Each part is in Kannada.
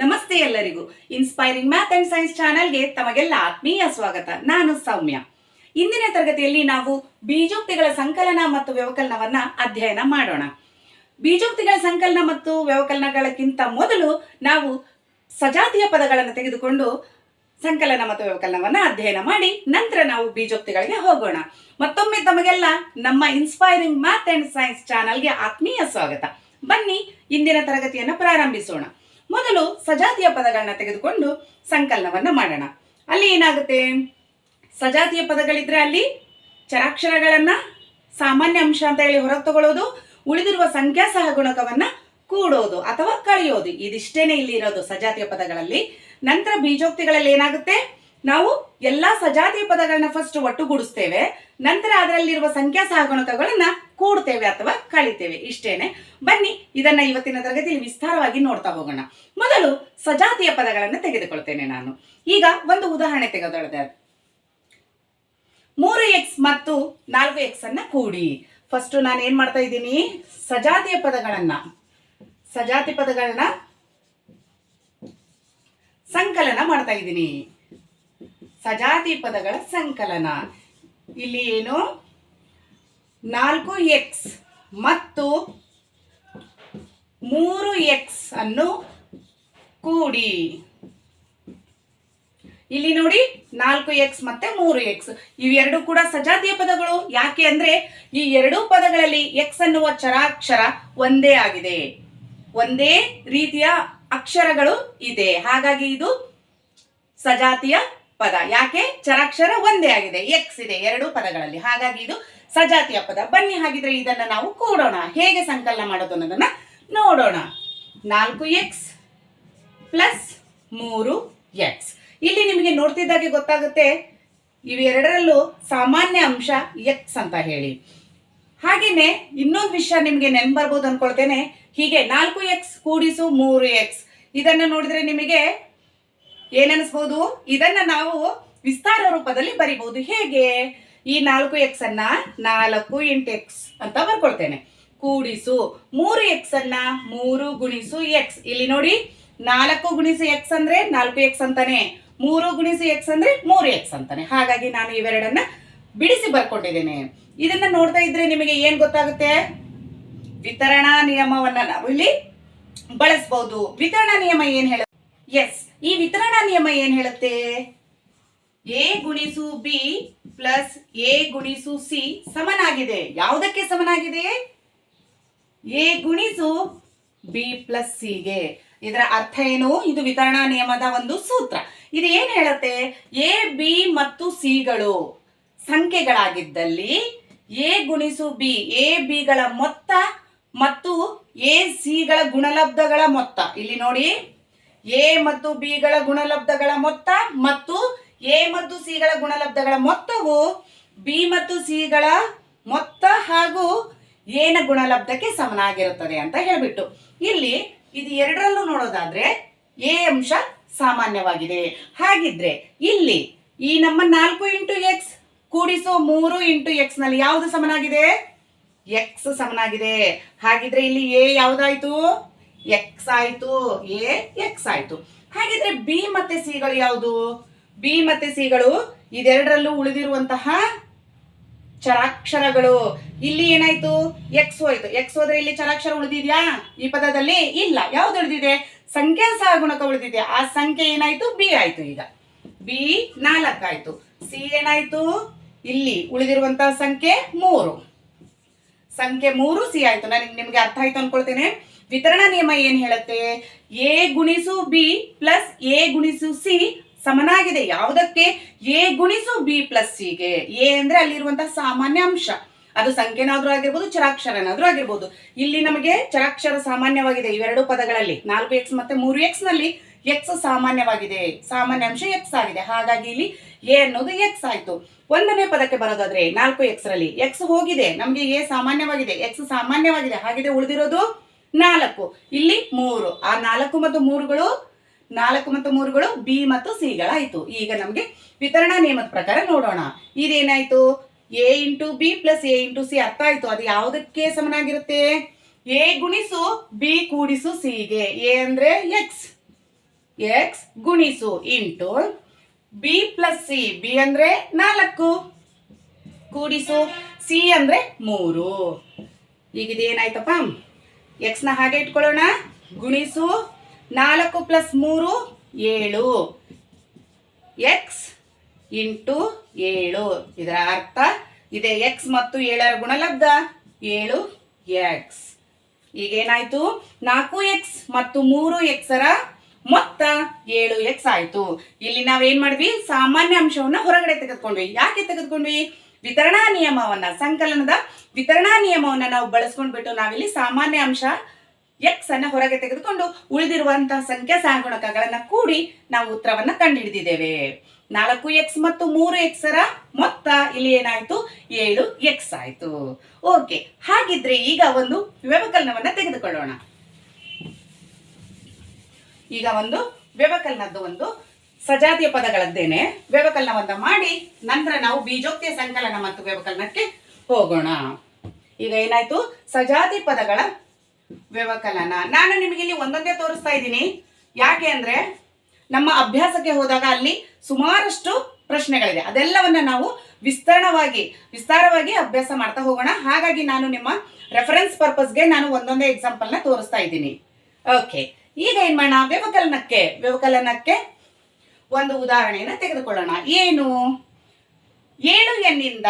ನಮಸ್ತೆ ಎಲ್ಲರಿಗೂ. ಇನ್ಸ್ಪೈರಿಂಗ್ ಮ್ಯಾಥ್ ಅಂಡ್ ಸೈನ್ಸ್ ಚಾನಲ್ಗೆ ತಮಗೆಲ್ಲ ಆತ್ಮೀಯ ಸ್ವಾಗತ. ನಾನು ಸೌಮ್ಯ. ಇಂದಿನ ತರಗತಿಯಲ್ಲಿ ನಾವು ಬೀಜೋಕ್ತಿಗಳ ಸಂಕಲನ ಮತ್ತು ವ್ಯವಕಲನವನ್ನ ಅಧ್ಯಯನ ಮಾಡೋಣ. ಬೀಜೋಕ್ತಿಗಳ ಸಂಕಲನ ಮತ್ತು ವ್ಯವಕಲನಗಳಕ್ಕಿಂತ ಮೊದಲು ನಾವು ಸಜಾತಿಯ ಪದಗಳನ್ನು ತೆಗೆದುಕೊಂಡು ಸಂಕಲನ ಮತ್ತು ವ್ಯವಕಲನವನ್ನ ಅಧ್ಯಯನ ಮಾಡಿ ನಂತರ ನಾವು ಬೀಜೋಕ್ತಿಗಳಿಗೆ ಹೋಗೋಣ. ಮತ್ತೊಮ್ಮೆ ತಮಗೆಲ್ಲ ನಮ್ಮ ಇನ್ಸ್ಪೈರಿಂಗ್ ಮ್ಯಾಥ್ ಅಂಡ್ ಸೈನ್ಸ್ ಚಾನಲ್ಗೆ ಆತ್ಮೀಯ ಸ್ವಾಗತ. ಬನ್ನಿ, ಇಂದಿನ ತರಗತಿಯನ್ನು ಪ್ರಾರಂಭಿಸೋಣ. ಮೊದಲು ಸಜಾತಿಯ ಪದಗಳನ್ನ ತೆಗೆದುಕೊಂಡು ಸಂಕಲನವನ್ನ ಮಾಡೋಣ. ಅಲ್ಲಿ ಏನಾಗುತ್ತೆ? ಸಜಾತಿಯ ಪದಗಳಿದ್ರೆ ಅಲ್ಲಿ ಚರಾಕ್ಷರಗಳನ್ನ ಸಾಮಾನ್ಯ ಅಂಶ ಅಂತ ಹೇಳಿ ಹೊರಗೆ ತಗೊಳ್ಳೋದು ಉಳಿದಿರುವ ಸಂಖ್ಯಾ ಸಹಗುಣಕವನ್ನ ಕೂಡೋದು ಅಥವಾ ಕಳೆಯೋದು. ಇದಿಷ್ಟೇನೆ ಇಲ್ಲಿ ಇರೋದು ಸಜಾತಿಯ ಪದಗಳಲ್ಲಿ. ನಂತರ ಬೀಜೋಕ್ತಿಗಳಲ್ಲಿ ಏನಾಗುತ್ತೆ? ನಾವು ಎಲ್ಲಾ ಸಜಾತಿಯ ಪದಗಳನ್ನ ಫಸ್ಟ್ ಒಟ್ಟುಗೂಡಿಸ್ತೇವೆ. ನಂತರ ಅದರಲ್ಲಿರುವ ಸಂಖ್ಯಾ ಸಹಗುಣಕಗಳನ್ನ ಕೂಡ್ತೇವೆ ಅಥವಾ ಕಳಿತೇವೆ. ಇಷ್ಟೇನೆ. ಬನ್ನಿ, ಇದನ್ನ ಇವತ್ತಿನ ತರಗತಿಯಲ್ಲಿ ವಿಸ್ತಾರವಾಗಿ ನೋಡ್ತಾ ಹೋಗೋಣ. ಮೊದಲು ಸಜಾತಿಯ ಪದಗಳನ್ನು ತೆಗೆದುಕೊಳ್ತೇನೆ ನಾನು. ಈಗ ಒಂದು ಉದಾಹರಣೆ ತೆಗೆದುಕೊಳ್ಳದೆ ಮೂರು ಎಕ್ಸ್ ಮತ್ತು ನಾಲ್ಕು ಎಕ್ಸ್ ಅನ್ನ ಕೂಡಿ. ಫಸ್ಟ್ ನಾನು ಏನ್ ಮಾಡ್ತಾ ಇದ್ದೀನಿ? ಸಜಾತಿಯ ಪದಗಳನ್ನ. ಸಜಾತಿ ಪದಗಳನ್ನ ಸಂಕಲನ ಮಾಡ್ತಾ ಇದ್ದೀನಿ. ಸಜಾತಿ ಪದಗಳ ಸಂಕಲನ. ಇಲ್ಲಿ ಏನು? ನಾಲ್ಕು ಎಕ್ಸ್ ಮತ್ತು ಮೂರು ಎಕ್ಸ್ ಅನ್ನು ಕೂಡಿ. ಇಲ್ಲಿ ನೋಡಿ, ನಾಲ್ಕು ಎಕ್ಸ್ ಮತ್ತೆ ಮೂರು ಎಕ್ಸ್ ಇವೆರಡು ಕೂಡ ಸಜಾತಿಯ ಪದಗಳು. ಯಾಕೆ ಅಂದ್ರೆ, ಈ ಎರಡೂ ಪದಗಳಲ್ಲಿ ಎಕ್ಸ್ ಅನ್ನುವ ಚರಾಕ್ಷರ ಒಂದೇ ಆಗಿದೆ. ಒಂದೇ ರೀತಿಯ ಅಕ್ಷರಗಳು ಇದೆ. ಹಾಗಾಗಿ ಇದು ಸಜಾತಿಯ ಪದ. ಯಾಕೆ? ಚರಾಕ್ಷರ ಒಂದೇ ಆಗಿದೆ. ಎಕ್ಸ್ ಇದೆ ಎರಡು ಪದಗಳಲ್ಲಿ. ಹಾಗಾಗಿ ಇದು ಸಜಾತಿಯ ಪದ. ಬನ್ನಿ ಹಾಗಿದ್ರೆ ಇದನ್ನ ನಾವು ಕೂಡೋಣ. ಹೇಗೆ ಸಂಕಲನ ಮಾಡೋದು ಅನ್ನೋದನ್ನ ನೋಡೋಣ. ನಾಲ್ಕು ಎಕ್ಸ್ ಪ್ಲಸ್ ಮೂರು ಎಕ್ಸ್ ಇಲ್ಲಿ ನಿಮಗೆ ನೋಡ್ತಿದ್ದಾಗೆ ಗೊತ್ತಾಗುತ್ತೆ ಇವೆರಡರಲ್ಲೂ ಸಾಮಾನ್ಯ ಅಂಶ ಎಕ್ಸ್ ಅಂತ ಹೇಳಿ. ಹಾಗೇನೆ ಇನ್ನೊಂದು ವಿಷಯ ನಿಮಗೆ ನೆನ್ ಬರ್ಬೋದು ಅನ್ಕೊಳ್ತೇನೆ. ಹೀಗೆ ನಾಲ್ಕು ಎಕ್ಸ್ ಕೂಡಿಸು ಮೂರು ಎಕ್ಸ್ ಇದನ್ನ ನೋಡಿದ್ರೆ ನಿಮಗೆ ಏನನ್ನಿಸ್ಬೋದು? ಇದನ್ನ ನಾವು ವಿಸ್ತಾರ ರೂಪದಲ್ಲಿ ಬರಿಬಹುದು. ಹೇಗೆ? ಈ ನಾಲ್ಕು ಎಕ್ಸ್ ಅನ್ನ ನಾಲ್ಕು ಇಂಟು ಎಕ್ಸ್ ಅಂತ ಬರ್ಕೊಳ್ತೇನೆ. ಕೂಡಿಸು ಮೂರು ಎಕ್ಸ್ ಅನ್ನ ಮೂರು ಗುಣಿಸು ಎಕ್ಸ್ ಇಲ್ಲಿ ನೋಡಿ, ನಾಲ್ಕು ಗುಣಿಸು ಎಕ್ಸ್ ಅಂದ್ರೆ ನಾಲ್ಕು ಎಕ್ಸ್ ಅಂತಾನೆ. ಮೂರು ಗುಣಿಸು ಎಕ್ಸ್ ಅಂದ್ರೆ ಮೂರು ಎಕ್ಸ್ ಅಂತಾನೆ. ಹಾಗಾಗಿ ನಾನು ಇವೆರಡನ್ನ ಬಿಡಿಸಿ ಬರ್ಕೊಂಡಿದ್ದೇನೆ. ಇದನ್ನ ನೋಡ್ತಾ ಇದ್ರೆ ನಿಮಗೆ ಏನ್ ಗೊತ್ತಾಗುತ್ತೆ? ವಿತರಣಾ ನಿಯಮವನ್ನ ನಾವು ಇಲ್ಲಿ ಬಳಸಬಹುದು ವಿತರಣಾ ನಿಯಮ ಏನ್ ಹೇಳ ಎಸ್ ಈ ವಿತರಣಾ ನಿಯಮ ಏನ್ ಹೇಳುತ್ತೆ? ಎ ಗುಣಿಸು ಬಿ ಪ್ಲಸ್ ಎ ಗುಣಿಸು ಸಿ ಸಮನಾಗಿದೆ. ಯಾವುದಕ್ಕೆ ಸಮನಾಗಿದೆ? ಎ ಗುಣಿಸು ಬಿ ಪ್ಲಸ್ ಸಿಗೆ ಇದರ ಅರ್ಥ ಏನು? ಇದು ವಿತರಣಾ ನಿಯಮದ ಒಂದು ಸೂತ್ರ. ಇದು ಏನ್ ಹೇಳುತ್ತೆ? ಎ ಬಿ ಮತ್ತು ಸಿಗಳು ಸಂಖ್ಯೆಗಳಾಗಿದ್ದಲ್ಲಿ ಎ ಗುಣಿಸು ಬಿ ಎ ಬಿಗಳ ಮೊತ್ತ ಮತ್ತು ಎ ಸಿಗಳ ಗುಣಲಬ್ಧಗಳ ಮೊತ್ತ. ಇಲ್ಲಿ ನೋಡಿ. ಎ ಮತ್ತು ಬಿಗಳ ಗುಣಲಬ್ಧಗಳ ಮೊತ್ತ ಮತ್ತು ಎ ಮತ್ತು ಸಿಗಳ ಗುಣಲಬ್ಧಗಳ ಮೊತ್ತವು ಬಿ ಮತ್ತು ಸಿಗಳ ಮೊತ್ತ ಹಾಗೂ ಏನ ಗುಣಲಬ್ಧಕ್ಕೆ ಸಮನಾಗಿರುತ್ತದೆ ಅಂತ ಹೇಳ್ಬಿಟ್ಟು. ಇಲ್ಲಿ ಇದು ಎರಡರಲ್ಲೂ ನೋಡೋದಾದ್ರೆ ಎ ಅಂಶ ಸಾಮಾನ್ಯವಾಗಿದೆ. ಹಾಗಿದ್ರೆ ಇಲ್ಲಿ ಈ ನಮ್ಮ ನಾಲ್ಕು ಇಂಟು ಎಕ್ಸ್ ಕೂಡಿಸೋ ಮೂರು ಇಂಟು ಎಕ್ಸ್ನಲ್ಲಿ ಯಾವುದು ಸಮನಾಗಿದೆ? ಎಕ್ಸ್ ಸಮನಾಗಿದೆ. ಹಾಗಿದ್ರೆ ಇಲ್ಲಿ ಎ ಯಾವ್ದಾಯ್ತು? ಎಕ್ಸ್ ಆಯ್ತು ಎ ಎಕ್ಸ್ ಆಯ್ತು ಹಾಗಿದ್ರೆ ಬಿ ಮತ್ತೆ ಸಿಗಳು ಯಾವುದು? ಬಿ ಮತ್ತೆ ಸಿಗಳು ಇದೆರಡರಲ್ಲೂ ಉಳಿದಿರುವಂತಹ ಚರಾಕ್ಷರಗಳು. ಇಲ್ಲಿ ಏನಾಯ್ತು? ಎಕ್ಸ್ ಹೋಯ್ತು. ಎಕ್ಸ್ ಹೋದ್ರೆ ಇಲ್ಲಿ ಚರಾಕ್ಷರ ಉಳಿದಿದ್ಯಾ? ಈ ಪದದಲ್ಲಿ ಇಲ್ಲ. ಯಾವ್ದು ಉಳಿದಿದೆ? ಸಹ ಗುಣಕ ಉಳಿದಿದೆ. ಆ ಸಂಖ್ಯೆ ಏನಾಯ್ತು? ಬಿ ಆಯ್ತು ಈಗ. ಬಿ ನಾಲ್ಕಾಯ್ತು. ಸಿ ಏನಾಯ್ತು? ಇಲ್ಲಿ ಉಳಿದಿರುವಂತಹ ಸಂಖ್ಯೆ ಮೂರು. ಸಂಖ್ಯೆ ಮೂರು ಸಿ ಆಯ್ತು. ನನಗೆ ನಿಮ್ಗೆ ಅರ್ಥ ಆಯ್ತು ಅನ್ಕೊಳ್ತೇನೆ. ವಿತರಣಾ ನಿಯಮ ಏನ್ ಹೇಳುತ್ತೆ? ಎ ಗುಣಿಸು ಬಿ ಪ್ಲಸ್ ಎ ಗುಣಿಸು ಸಿ ಸಮನಾಗಿದೆ. ಯಾವುದಕ್ಕೆ? ಎ ಗುಣಿಸು ಬಿ ಪ್ಲಸ್ ಸಿಗೆ ಎ ಅಂದ್ರೆ ಅಲ್ಲಿರುವಂತಹ ಸಾಮಾನ್ಯ ಅಂಶ. ಅದು ಸಂಖ್ಯೆನಾದ್ರೂ ಆಗಿರ್ಬೋದು, ಚರಾಕ್ಷರನಾದ್ರೂ ಆಗಿರ್ಬೋದು. ಇಲ್ಲಿ ನಮಗೆ ಚರಾಕ್ಷರ ಸಾಮಾನ್ಯವಾಗಿದೆ ಇವೆರಡು ಪದಗಳಲ್ಲಿ. ನಾಲ್ಕು ಎಕ್ಸ್ ಮತ್ತೆ ಮೂರು ಎಕ್ಸ್ನಲ್ಲಿ ಎಕ್ಸ್ ಸಾಮಾನ್ಯವಾಗಿದೆ. ಸಾಮಾನ್ಯ ಅಂಶ ಎಕ್ಸ್ ಆಗಿದೆ. ಹಾಗಾಗಿ ಇಲ್ಲಿ ಎ ಅನ್ನೋದು ಎಕ್ಸ್ ಆಯ್ತು. ಒಂದನೇ ಪದಕ್ಕೆ ಬರೋದಾದ್ರೆ ನಾಲ್ಕು ಎಕ್ಸ್ ರಲ್ಲಿ ಎಕ್ಸ್ ಹೋಗಿದೆ. ನಮಗೆ ಎ ಸಾಮಾನ್ಯವಾಗಿದೆ. ಎಕ್ಸ್ ಸಾಮಾನ್ಯವಾಗಿದೆ. ಹಾಗಿದೆ ಉಳಿದಿರೋದು? ನಾಲ್ಕು. ಇಲ್ಲಿ ಮೂರು. ಆ ನಾಲ್ಕು ಮತ್ತು ಮೂರುಗಳು, ನಾಲ್ಕು ಮತ್ತು ಮೂರುಗಳು ಬಿ ಮತ್ತು ಸಿಗಳಾಯಿತು ಈಗ ನಮಗೆ ವಿತರಣಾ ನಿಯಮದ ಪ್ರಕಾರ ನೋಡೋಣ. ಇದೇನಾಯ್ತು? A into B plus A into C ಅರ್ಥ ಆಯಿತು. ಅದು ಯಾವುದಕ್ಕೆ ಸಮನಾಗಿರುತ್ತೆ? ಎ ಗುಣಿಸು ಬಿ ಕೂಡಿಸು ಸಿಗೆ. ಎ ಅಂದ್ರೆ ಎಕ್ಸ್. ಎಕ್ಸ್ ಗುಣಿಸು into B plus C. B ಅಂದ್ರೆ ನಾಲ್ಕು. ಕೂಡಿಸು ಸಿ ಅಂದ್ರೆ ಮೂರು. ಈಗ ಇದೇನಾಯ್ತಪ್ಪ? ಎಕ್ಸ್ನ ಹಾಗೆ ಇಟ್ಕೊಳ್ಳೋಣ. ಗುಣಿಸು ನಾಲ್ಕು ಪ್ಲಸ್ ಮೂರು, ಏಳು. ಎಕ್ಸ್ ಇಂಟು ಏಳು. ಇದರ ಅರ್ಥ ಇದೆ ಎಕ್ಸ್ ಮತ್ತು ಏಳರ ಗುಣಲಬ್ಧ. ಏಳು ಎಕ್ಸ್ ಈಗೇನಾಯ್ತು? ನಾಲ್ಕು ಎಕ್ಸ್ ಮತ್ತು ಮೂರು ಎಕ್ಸರ ಮೊತ್ತ ಏಳು ಎಕ್ಸ್ ಆಯ್ತು. ಇಲ್ಲಿ ನಾವೇನ್ ಮಾಡ್ವಿ ಸಾಮಾನ್ಯ ಅಂಶವನ್ನ ಹೊರಗಡೆ ತೆಗೆದುಕೊಂಡ್ವಿ. ಯಾಕೆ ತೆಗೆದುಕೊಂಡ್ವಿ? ವಿತರಣಾ ನಿಯಮವನ್ನ, ಸಂಕಲನದ ವಿತರಣಾ ನಿಯಮವನ್ನ ನಾವು ಬಳಸ್ಕೊಂಡ್ಬಿಟ್ಟು ನಾವಿಲ್ಲಿ ಸಾಮಾನ್ಯ ಅಂಶ ಎಕ್ಸ್ ಅನ್ನ ಹೊರಗೆ ತೆಗೆದುಕೊಂಡು ಉಳಿದಿರುವಂತಹ ಸಂಖ್ಯಾ ಸಹಗುಣಕಗಳನ್ನ ಕೂಡಿ ನಾವು ಉತ್ತರವನ್ನ ಕಂಡುಹಿಡಿದಿದ್ದೇವೆ. ನಾಲ್ಕು ಎಕ್ಸ್ ಮತ್ತು ಮೂರು ಎಕ್ಸರ ಮೊತ್ತ ಇಲ್ಲಿ ಏನಾಯ್ತು? ಏಳು ಎಕ್ಸ್ ಆಯ್ತು. ಓಕೆ ಹಾಗಿದ್ರೆ ಈಗ ಒಂದು ವ್ಯವಕಲನವನ್ನ ತೆಗೆದುಕೊಳ್ಳೋಣ. ಈಗ ಒಂದು ವ್ಯವಕಲನದ್ದು ಒಂದು ಸಜಾತಿಯ ಪದಗಳದ್ದೇನೆ. ವ್ಯವಕಲನವನ್ನ ಮಾಡಿ ನಂತರ ನಾವು ಬೀಜೋಕ್ತಿಯ ಸಂಕಲನ ಮತ್ತು ವ್ಯವಕಲನಕ್ಕೆ ಹೋಗೋಣ. ಈಗ ಏನಾಯ್ತು? ಸಜಾತಿ ಪದಗಳ ವ್ಯವಕಲನ. ನಾನು ನಿಮಗೆ ಇಲ್ಲಿ ಒಂದೊಂದೇ ತೋರಿಸ್ತಾ ಇದ್ದೀನಿ. ಯಾಕೆ ಅಂದ್ರೆ ನಮ್ಮ ಅಭ್ಯಾಸಕ್ಕೆ ಹೋದಾಗ ಅಲ್ಲಿ ಸುಮಾರಷ್ಟು ಪ್ರಶ್ನೆಗಳಿದೆ. ಅದೆಲ್ಲವನ್ನ ನಾವು ವಿಸ್ತರಣವಾಗಿ, ವಿಸ್ತಾರವಾಗಿ ಅಭ್ಯಾಸ ಮಾಡ್ತಾ ಹೋಗೋಣ. ಹಾಗಾಗಿ ನಾನು ನಿಮ್ಮ ರೆಫರೆನ್ಸ್ ಪರ್ಪಸ್ಗೆ ನಾನು ಒಂದೊಂದೇ ಎಕ್ಸಾಂಪಲ್ನ ತೋರಿಸ್ತಾ ಇದ್ದೀನಿ. ಓಕೆ ಈಗ ಏನ್ ಮಾಡೋಣ? ವ್ಯವಕಲನಕ್ಕೆ ವ್ಯವಕಲನಕ್ಕೆ ಒಂದು ಉದಾಹರಣೆಯನ್ನು ತೆಗೆದುಕೊಳ್ಳೋಣ. ಏನು? ಏಳು ಎನ್ನಿಂದ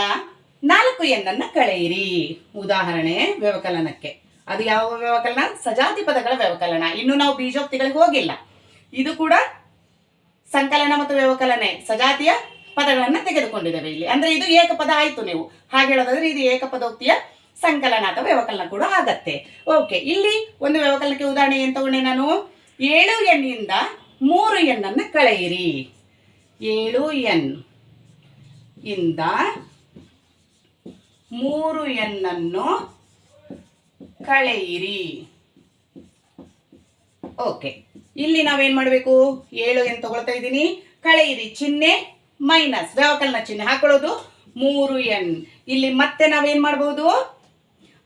ನಾಲ್ಕು ಎನ್ನನ್ನು ಕಳೆಯಿರಿ. ಉದಾಹರಣೆ ವ್ಯವಕಲನಕ್ಕೆ. ಅದು ಯಾವ ವ್ಯವಕಲನ? ಸಜಾತಿ ಪದಗಳ ವ್ಯವಕಲನ. ಇನ್ನು ನಾವು ಬೀಜೋಕ್ತಿಗಳಿಗೆ ಹೋಗಿಲ್ಲ. ಇದು ಕೂಡ ಸಂಕಲನ ಮತ್ತು ವ್ಯವಕಲನೆ, ಸಜಾತಿಯ ಪದಗಳನ್ನು ತೆಗೆದುಕೊಂಡಿದ್ದೇವೆ ಇಲ್ಲಿ. ಅಂದ್ರೆ ಇದು ಏಕಪದ ಆಯ್ತು ನೀವು. ಹಾಗೆ ಹೇಳೋದಾದ್ರೆ ಇದು ಏಕಪದೋಕ್ತಿಯ ಸಂಕಲನ ಅಥವಾ ವ್ಯವಕಲನ ಕೂಡ ಆಗತ್ತೆ. ಓಕೆ ಇಲ್ಲಿ ಒಂದು ವ್ಯವಕಲನಕ್ಕೆ ಉದಾಹರಣೆ ಏನ್ ತಗೊಂಡೆ ನಾನು? ಏಳು ಎನ್ನಿಂದ ಮೂರು ಎಣ್ಣನ್ನು ಕಳೆಯಿರಿ. ಏಳು ಎನ್. ಇಂದ ಮೂರು ಎನ್ನನ್ನು ಕಳೆಯಿರಿ. ಓಕೆ. ಇಲ್ಲಿ ನಾವೇನು ಮಾಡಬೇಕು? ಏಳು ಎನ್ ತಗೊಳ್ತಾ ಇದ್ದೀನಿ. ಕಳೆಯಿರಿ ಚಿಹ್ನೆ ಮೈನಸ್ ವ್ಯವಕಲನ ಚಿಹ್ನೆ ಹಾಕೊಳ್ಳೋದು ಮೂರು ಎನ್. ಇಲ್ಲಿ ಮತ್ತೆ ನಾವೇನು ಮಾಡಬಹುದು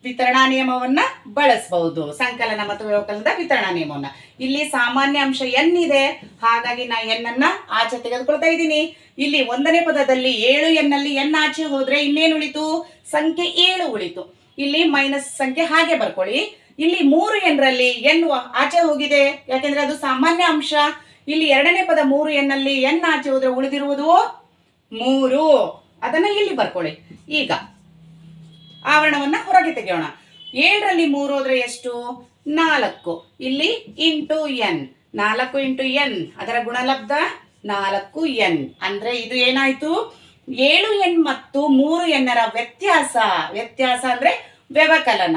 ವಿತರಣಾ ನಿಯಮವನ್ನ ಬಳಸಬಹುದು. ಸಂಕಲನ ಮತ್ತು ವ್ಯವಕಲನದ ವಿತರಣಾ ನಿಯಮವನ್ನ. ಇಲ್ಲಿ ಸಾಮಾನ್ಯ ಅಂಶ ಎನ್ ಇದೆ. ಹಾಗಾಗಿ ನಾ ಎನ್ ಅನ್ನ ಆಚೆ ತೆಗೆದುಕೊಳ್ತಾ ಇದ್ದೀನಿ. ಇಲ್ಲಿ ಒಂದನೇ ಪದದಲ್ಲಿ ಏಳು ಎನ್ ಅಲ್ಲಿ ಎನ್ ಆಚೆ ಹೋದ್ರೆ ಇನ್ನೇನು ಉಳಿತು? ಸಂಖ್ಯೆ ಏಳು ಉಳಿತು. ಇಲ್ಲಿ ಮೈನಸ್ ಸಂಖ್ಯೆ ಹಾಗೆ ಬರ್ಕೊಳ್ಳಿ. ಇಲ್ಲಿ ಮೂರು ಎನ್ರಲ್ಲಿ ಎನ್ ಆಚೆ ಹೋಗಿದೆ. ಯಾಕೆಂದ್ರೆ ಅದು ಸಾಮಾನ್ಯ ಅಂಶ. ಇಲ್ಲಿ ಎರಡನೇ ಪದ ಮೂರು ಎನ್ ಅಲ್ಲಿ ಎನ್ ಆಚೆ ಹೋದ್ರೆ ಉಳಿದಿರುವುದು ಮೂರು. ಅದನ್ನ ಇಲ್ಲಿ ಬರ್ಕೊಳ್ಳಿ. ಈಗ ಆವರಣವನ್ನ ಹೊರಗೆ ತೆಗೆಯೋಣ. ಏಳರಲ್ಲಿ ಮೂರು ಹೋದ್ರೆ ಎಷ್ಟು? ನಾಲ್ಕು. ಇಲ್ಲಿ ಇಂಟು ಎನ್. ನಾಲ್ಕು ಇಂಟು ಎನ್. ಅದರ ಗುಣಲಬ್ಧ ನಾಲ್ಕು ಎನ್. ಅಂದ್ರೆ ಇದು ಏನಾಯ್ತು? ಏಳು ಎನ್ ಮತ್ತು ಮೂರು ಎನ್ನರ ವ್ಯತ್ಯಾಸ. ವ್ಯತ್ಯಾಸ ಅಂದ್ರೆ ವ್ಯವಕಲನ.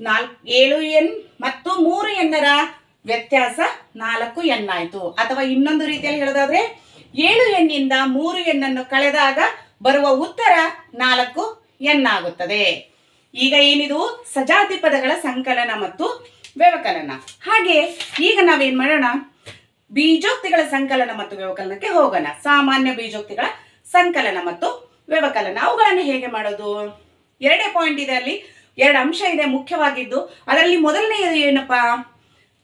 ನಾಲ್ಕು, ಏಳು ಎನ್ ಮತ್ತು ಮೂರು ಎನ್ನರ ವ್ಯತ್ಯಾಸ ನಾಲ್ಕು ಎನ್ ಆಯ್ತು. ಅಥವಾ ಇನ್ನೊಂದು ರೀತಿಯಲ್ಲಿ ಹೇಳೋದಾದ್ರೆ, ಏಳು ಎನ್ನಿಂದ ಮೂರು ಎನ್ನನ್ನು ಕಳೆದಾಗ ಬರುವ ಉತ್ತರ ನಾಲ್ಕು ಎನ್ ಆಗುತ್ತದೆ ಈಗ ಏನಿದು? ಸಜಾತಿ ಪದಗಳ ಸಂಕಲನ ಮತ್ತು ವ್ಯವಕಲನ. ಹಾಗೆ ಈಗ ನಾವೇನ್ ಮಾಡೋಣ? ಬೀಜೋಕ್ತಿಗಳ ಸಂಕಲನ ಮತ್ತು ವ್ಯವಕಲನಕ್ಕೆ ಹೋಗೋಣ. ಸಾಮಾನ್ಯ ಬೀಜೋಕ್ತಿಗಳ ಸಂಕಲನ ಮತ್ತು ವ್ಯವಕಲನ. ಅವುಗಳನ್ನು ಹೇಗೆ ಮಾಡೋದು? ಎರಡೇ ಪಾಯಿಂಟ್ ಇದೆ ಅಲ್ಲಿ. ಎರಡು ಅಂಶ ಇದೆ ಮುಖ್ಯವಾಗಿದ್ದು. ಅದರಲ್ಲಿ ಮೊದಲನೆಯದು ಏನಪ್ಪಾ?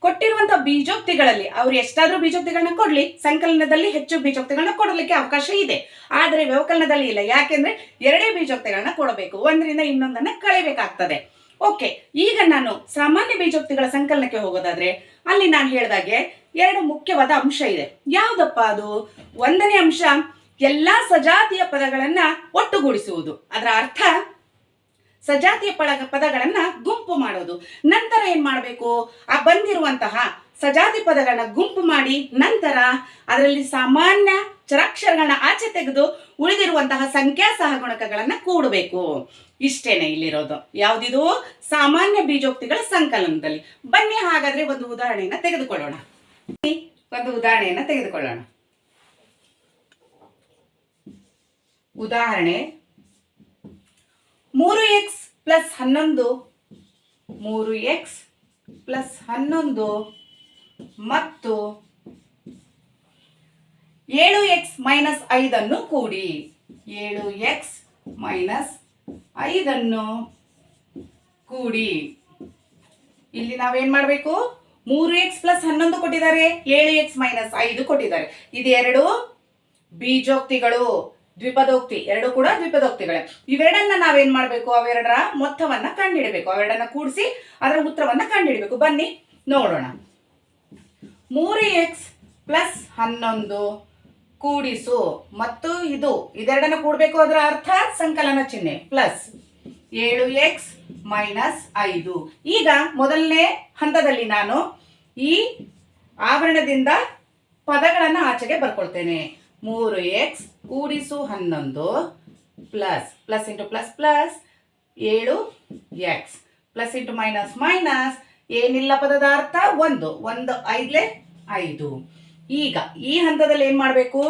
ಕೊಟ್ಟಿರುವಂತಹ ಬೀಜೋಕ್ತಿಗಳಲ್ಲಿ, ಅವ್ರು ಎಷ್ಟಾದ್ರೂ ಬೀಜೋಕ್ತಿಗಳನ್ನ ಕೊಡ್ಲಿ, ಸಂಕಲನದಲ್ಲಿ ಹೆಚ್ಚು ಬೀಜೋಕ್ತಿಗಳನ್ನ ಕೊಡಲಿಕ್ಕೆ ಅವಕಾಶ ಇದೆ. ಆದರೆ ವ್ಯವಕಲನದಲ್ಲಿ ಇಲ್ಲ. ಯಾಕೆಂದ್ರೆ ಎರಡೇ ಬೀಜೋಕ್ತಿಗಳನ್ನ ಕೊಡಬೇಕು. ಒಂದರಿಂದ ಇನ್ನೊಂದನ್ನ ಕಳೆಯಬೇಕಾಗ್ತದೆ ಓಕೆ ಈಗ ನಾನು ಸಾಮಾನ್ಯ ಬೀಜೋಕ್ತಿಗಳ ಸಂಕಲನಕ್ಕೆ ಹೋಗೋದಾದ್ರೆ, ಅಲ್ಲಿ ನಾನು ಹೇಳಿದಾಗೆ ಎರಡು ಮುಖ್ಯವಾದ ಅಂಶ ಇದೆ. ಯಾವುದಪ್ಪ ಅದು? ಒಂದನೇ ಅಂಶ, ಎಲ್ಲಾ ಸಜಾತಿಯ ಪದಗಳನ್ನ ಒಟ್ಟುಗೂಡಿಸುವುದು. ಅದರ ಅರ್ಥ ಸಜಾತಿಯ ಪಳ ಪದಗಳನ್ನ ಗುಂಪು ಮಾಡೋದು. ನಂತರ ಏನ್ ಮಾಡಬೇಕು? ಆ ಬಂದಿರುವಂತಹ ಸಜಾತಿ ಪದಗಳನ್ನ ಗುಂಪು ಮಾಡಿ ನಂತರ ಅದರಲ್ಲಿ ಸಾಮಾನ್ಯ ಚರಾಕ್ಷರಗಳನ್ನ ಆಚೆ ತೆಗೆದು ಉಳಿದಿರುವಂತಹ ಸಂಖ್ಯಾ ಸಹಗುಣಕಗಳನ್ನ ಕೂಡಬೇಕು. ಇಷ್ಟೇನೆ ಇಲ್ಲಿರೋದು. ಯಾವ್ದಿದು? ಸಾಮಾನ್ಯ ಬೀಜೋಕ್ತಿಗಳ ಸಂಕಲನದಲ್ಲಿ. ಬನ್ನಿ ಹಾಗಾದ್ರೆ ಒಂದು ಉದಾಹರಣೆಯನ್ನ ತೆಗೆದುಕೊಳ್ಳೋಣ. ಒಂದು ಉದಾಹರಣೆಯನ್ನ ತೆಗೆದುಕೊಳ್ಳೋಣ. ಉದಾಹರಣೆ ಮೂರು ಎಕ್ಸ್ ಪ್ಲಸ್ ಹನ್ನೊಂದು, ಮೂರು ಎಕ್ಸ್ ಪ್ಲಸ್ ಹನ್ನೊಂದು ಮತ್ತು ಏಳು ಎಕ್ಸ್ ಮೈನಸ್ ಐದನ್ನು ಕೂಡಿ. ಏಳು ಎಕ್ಸ್ ಮೈನಸ್ ಐದನ್ನು ಕೂಡಿ. ಇಲ್ಲಿ ನಾವೇನ್ ಮಾಡಬೇಕು? ಮೂರು ಎಕ್ಸ್ ಪ್ಲಸ್ ಹನ್ನೊಂದು ಕೊಟ್ಟಿದ್ದಾರೆ, ಏಳು ಎಕ್ಸ್ ಮೈನಸ್ ಐದು ಕೊಟ್ಟಿದ್ದಾರೆ. ಇದೆರಡು ಬೀಜೋಕ್ತಿಗಳು. ದ್ವಿಪದೋಕ್ತಿ, ಎರಡು ಕೂಡ ದ್ವಿಪದೋಕ್ತಿಗಳೇ. ಇವೆರಡನ್ನ ನಾವೇನ್ ಮಾಡಬೇಕು? ಅವೆರಡರ ಮೊತ್ತವನ್ನ ಕಂಡುಹಿಡಬೇಕು ಅವೆರಡನ್ನ ಕೂಡಿಸಿ ಅದರ ಉತ್ತರವನ್ನ ಕಂಡುಹಿಡಬೇಕು ಬನ್ನಿ, ನೋಡೋಣ. ಮೂರು ಎಕ್ಸ್ ಪ್ಲಸ್ ಹನ್ನೊಂದು ಕೂಡಿಸು. ಮತ್ತು ಇದು, ಇದೆರಡನ್ನ ಕೂಡಬೇಕು ಅದರ ಅರ್ಥ? ಸಂಕಲನ ಚಿಹ್ನೆ ಪ್ಲಸ್ ಏಳು ಎಕ್ಸ್ ಮೈನಸ್ ಐದು. ಈಗ ಮೊದಲನೇ ಹಂತದಲ್ಲಿ ನಾನು ಈ ಆವರಣದಿಂದ ಪದಗಳನ್ನು ಆಚೆಗೆ ಬರ್ಕೊಳ್ತೇನೆ. ಮೂರು ಎಕ್ಸ್ ಕೂಡಿಸು ಹನ್ನೊಂದು plus plus into plus plus ಏಳು X plus into minus minus ಏನಿಲ್ಲ ಪದದ ಅರ್ಥ? ಒಂದು. ಒಂದು ಐದಲೇ ಐದು. ಈಗ ಈ ಹಂತದಲ್ಲಿ ಏನು ಮಾಡಬೇಕು?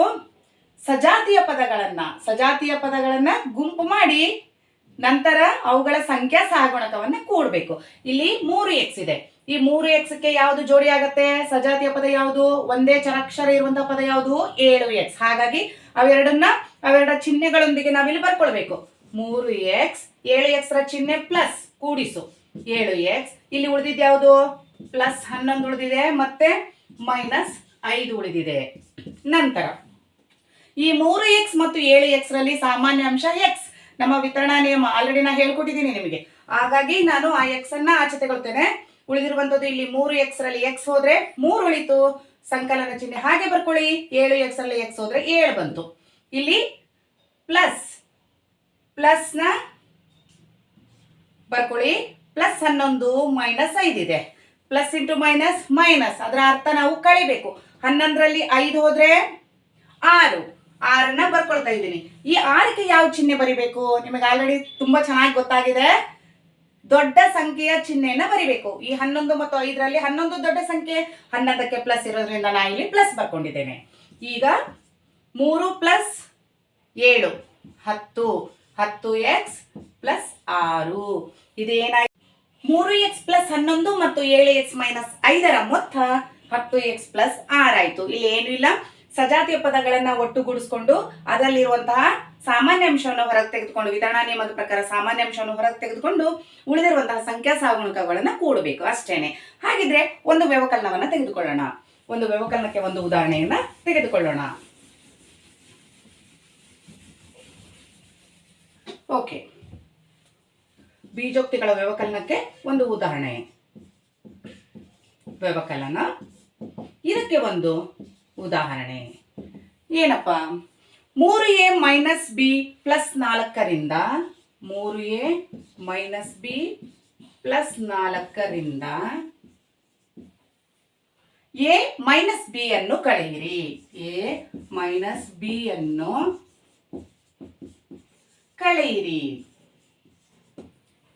ಸಜಾತಿಯ ಪದಗಳನ್ನು ಸಜಾತಿಯ ಪದಗಳನ್ನು ಗುಂಪು ಮಾಡಿ ನಂತರ ಅವುಗಳ ಸಂಖ್ಯಾ ಸಹಗುಣಕವನ್ನು ಕೂಡಬೇಕು. ಇಲ್ಲಿ ಮೂರು ಎಕ್ಸ್ ಇದೆ. ಈ ಮೂರು ಎಕ್ಸ್ಗೆ ಯಾವುದು ಜೋಡಿ ಆಗತ್ತೆ? ಸಜಾತಿಯ ಪದ ಯಾವುದು? ಒಂದೇ ಚರಾಕ್ಷರ ಇರುವಂತಹ ಪದ ಯಾವುದು? ಏಳು ಎಕ್ಸ್. ಹಾಗಾಗಿ ಅವೆರಡನ್ನ, ಅವೆರಡ ಚಿಹ್ನೆಗಳೊಂದಿಗೆ ನಾವಿಲ್ಲಿ ಬರ್ಕೊಳ್ಬೇಕು. ಮೂರು ಎಕ್ಸ್, ಏಳು ಎಕ್ಸ್ರ ಚಿಹ್ನೆ ಪ್ಲಸ್ ಕೂಡಿಸು. ಏಳು ಎಕ್ಸ್. ಇಲ್ಲಿ ಉಳಿದಿದ್ದು ಯಾವುದು? ಪ್ಲಸ್ ಹನ್ನೊಂದು ಉಳಿದಿದೆ ಮತ್ತೆ ಮೈನಸ್ ಐದು ಉಳಿದಿದೆ. ನಂತರ ಈ ಮೂರು ಎಕ್ಸ್ ಮತ್ತು ಏಳು ಎಕ್ಸ್ ರಲ್ಲಿ ಸಾಮಾನ್ಯ ಅಂಶ ಎಕ್ಸ್. ನಮ್ಮ ವಿತರಣಾ ನಿಯಮ. ಆಲ್ರೆಡಿ ನಾ ಹೇಳ್ಕೊಟ್ಟಿದ್ದೀನಿ ನಿಮಗೆ. ಹಾಗಾಗಿ ನಾನು ಆ ಎಕ್ಸ್ ಅನ್ನ ಆಚೆ ತಗೊಳ್ತೇನೆ. ಉಳಿದಿರುವಂತದ್ದು ಇಲ್ಲಿ ಮೂರು ಎಕ್ಸ್ ರಲ್ಲಿ ಎಕ್ಸ್ ಹೋದ್ರೆ ಮೂರು ಉಳಿತು. ಸಂಕಲನ ಚಿಹ್ನೆ ಹಾಗೆ ಬರ್ಕೊಳ್ಳಿ. ಏಳು ಎಕ್ಸ್ ರಲ್ಲಿ ಎಕ್ಸ್ ಹೋದ್ರೆ ಏಳು ಬಂತು. ಇಲ್ಲಿ ಪ್ಲಸ್ ಪ್ಲಸ್ನ ಬರ್ಕೊಳ್ಳಿ. ಪ್ಲಸ್ ಹನ್ನೊಂದು ಮೈನಸ್ ಐದಿದೆ ಪ್ಲಸ್ ಇಂಟು ಮೈನಸ್ ಮೈನಸ್ ಅದರ ಅರ್ಥ ನಾವು ಕಳಿಬೇಕು. ಹನ್ನೊಂದರಲ್ಲಿ ಐದು ಹೋದ್ರೆ ಆರು. ಆರನ್ನ ಬರ್ಕೊಳ್ತಾ ಇದ್ದೀನಿ. ಈ ಆರಕ್ಕೆ ಯಾವ ಚಿಹ್ನೆ ಬರಿಬೇಕು? ನಿಮಗೆ ಆಲ್ರೆಡಿ ತುಂಬಾ ಚೆನ್ನಾಗಿ ಗೊತ್ತಾಗಿದೆ. ದೊಡ್ಡ ಸಂಖ್ಯೆಯ ಚಿಹ್ನೆಯನ್ನ ಬರಿಬೇಕು. ಈ ಹನ್ನೊಂದು ಮತ್ತು ಐದರಲ್ಲಿ ಹನ್ನೊಂದು ದೊಡ್ಡ ಸಂಖ್ಯೆ, ಹನ್ನೊಂದಕ್ಕೆ ಪ್ಲಸ್ ಇರೋದ್ರಿಂದ ನಾ ಇಲ್ಲಿ ಪ್ಲಸ್ ಬರ್ಕೊಂಡಿದ್ದೇನೆ. ಈಗ ಮೂರು ಪ್ಲಸ್ ಏಳು, ಹತ್ತು ಹತ್ತು ಎಕ್ಸ್ ಪ್ಲಸ್ ಆರು. ಇದೇನಾಯ್ತು? ಮೂರು ಎಕ್ಸ್ ಪ್ಲಸ್ ಹನ್ನೊಂದು ಮತ್ತು ಏಳು ಎಕ್ಸ್ ಮೈನಸ್ ಐದರ ಮೊತ್ತ ಹತ್ತು ಎಕ್ಸ್ ಪ್ಲಸ್ ಆರಾಯ್ತು ಇಲ್ಲಿ ಏನು ಇಲ್ಲ ಸಜಾತಿಯ ಪದಗಳನ್ನ ಒಟ್ಟುಗೂಡಿಸ್ಕೊಂಡು ಅದರಲ್ಲಿರುವಂತಹ ಸಾಮಾನ್ಯ ಅಂಶವನ್ನು ಹೊರಗೆ ತೆಗೆದುಕೊಂಡು ವಿತರಣಾ ನಿಯಮದ ಪ್ರಕಾರ ಸಾಮಾನ್ಯ ಅಂಶವನ್ನು ಹೊರಗೆ ತೆಗೆದುಕೊಂಡು ಉಳಿದಿರುವಂತಹ ಸಂಖ್ಯಾ ಸಹಗುಣಕಗಳನ್ನ ಕೂಡಬೇಕು ಅಷ್ಟೇನೆ. ಹಾಗಿದ್ರೆ ಒಂದು ವ್ಯವಕಲನವನ್ನ ತೆಗೆದುಕೊಳ್ಳೋಣ. ಒಂದು ವ್ಯವಕಲನಕ್ಕೆ ಒಂದು ಉದಾಹರಣೆಯನ್ನ ತೆಗೆದುಕೊಳ್ಳೋಣ. ಓಕೆ. ಬೀಜೋಕ್ತಿಗಳ ವ್ಯವಕಲನಕ್ಕೆ ಒಂದು ಉದಾಹರಣೆ. ವ್ಯವಕಲನ. ಇದಕ್ಕೆ ಒಂದು ಉದಾಹರಣೆ. ಏನಪ್ಪ? ಮೂರು ಎ ಮೈನಸ್ ಬಿ ಪ್ಲಸ್ ನಾಲ್ಕರಿಂದ, ಮೂರು ಎ ಮೈನಸ್ ಬಿ ಪ್ಲಸ್ ನಾಲ್ಕರಿಂದ ಎ ಮೈನಸ್ ಬಿ ಅನ್ನು ಕಳೆಯಿರಿ. ಎ ಮೈನಸ್ ಬಿ ಅನ್ನು ಕಳೆಯಿರಿ.